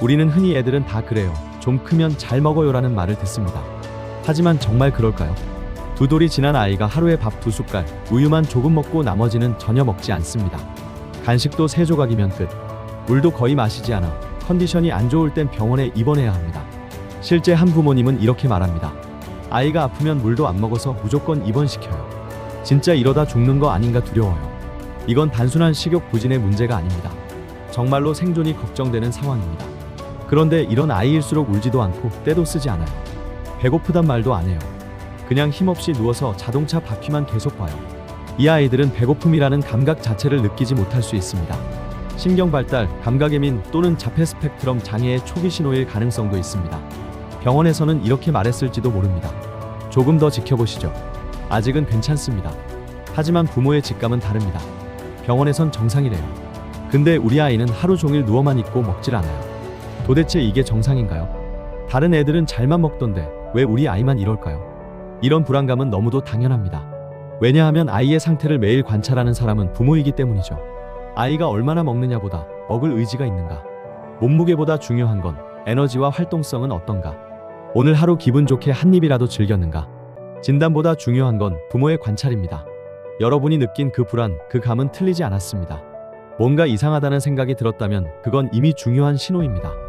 우리는 흔히 애들은 다 그래요. 좀 크면 잘 먹어요라는 말을 듣습니다. 하지만 정말 그럴까요? 두 돌이 지난 아이가 하루에 밥 두 숟갈, 우유만 조금 먹고 나머지는 전혀 먹지 않습니다. 간식도 세 조각이면 끝. 물도 거의 마시지 않아 컨디션이 안 좋을 땐 병원에 입원해야 합니다. 실제 한 부모님은 이렇게 말합니다. 아이가 아프면 물도 안 먹어서 무조건 입원시켜요. 진짜 이러다 죽는 거 아닌가 두려워요. 이건 단순한 식욕 부진의 문제가 아닙니다. 정말로 생존이 걱정되는 상황입니다. 그런데 이런 아이일수록 울지도 않고 때도 쓰지 않아요. 배고프단 말도 안 해요. 그냥 힘없이 누워서 자동차 바퀴만 계속 봐요. 이 아이들은 배고픔이라는 감각 자체를 느끼지 못할 수 있습니다. 신경 발달, 감각 예민 또는 자폐 스펙트럼 장애의 초기 신호일 가능성도 있습니다. 병원에서는 이렇게 말했을지도 모릅니다. 조금 더 지켜보시죠. 아직은 괜찮습니다. 하지만 부모의 직감은 다릅니다. 병원에선 정상이래요. 근데 우리 아이는 하루 종일 누워만 있고 먹질 않아요. 도대체 이게 정상인가요? 다른 애들은 잘만 먹던데 왜 우리 아이만 이럴까요? 이런 불안감은 너무도 당연합니다. 왜냐하면 아이의 상태를 매일 관찰하는 사람은 부모이기 때문이죠. 아이가 얼마나 먹느냐보다 먹을 의지가 있는가. 몸무게보다 중요한 건 에너지와 활동성은 어떤가. 오늘 하루 기분 좋게 한 입이라도 즐겼는가. 진단보다 중요한 건 부모의 관찰입니다. 여러분이 느낀 그 불안, 그 감은 틀리지 않았습니다. 뭔가 이상하다는 생각이 들었다면 그건 이미 중요한 신호입니다.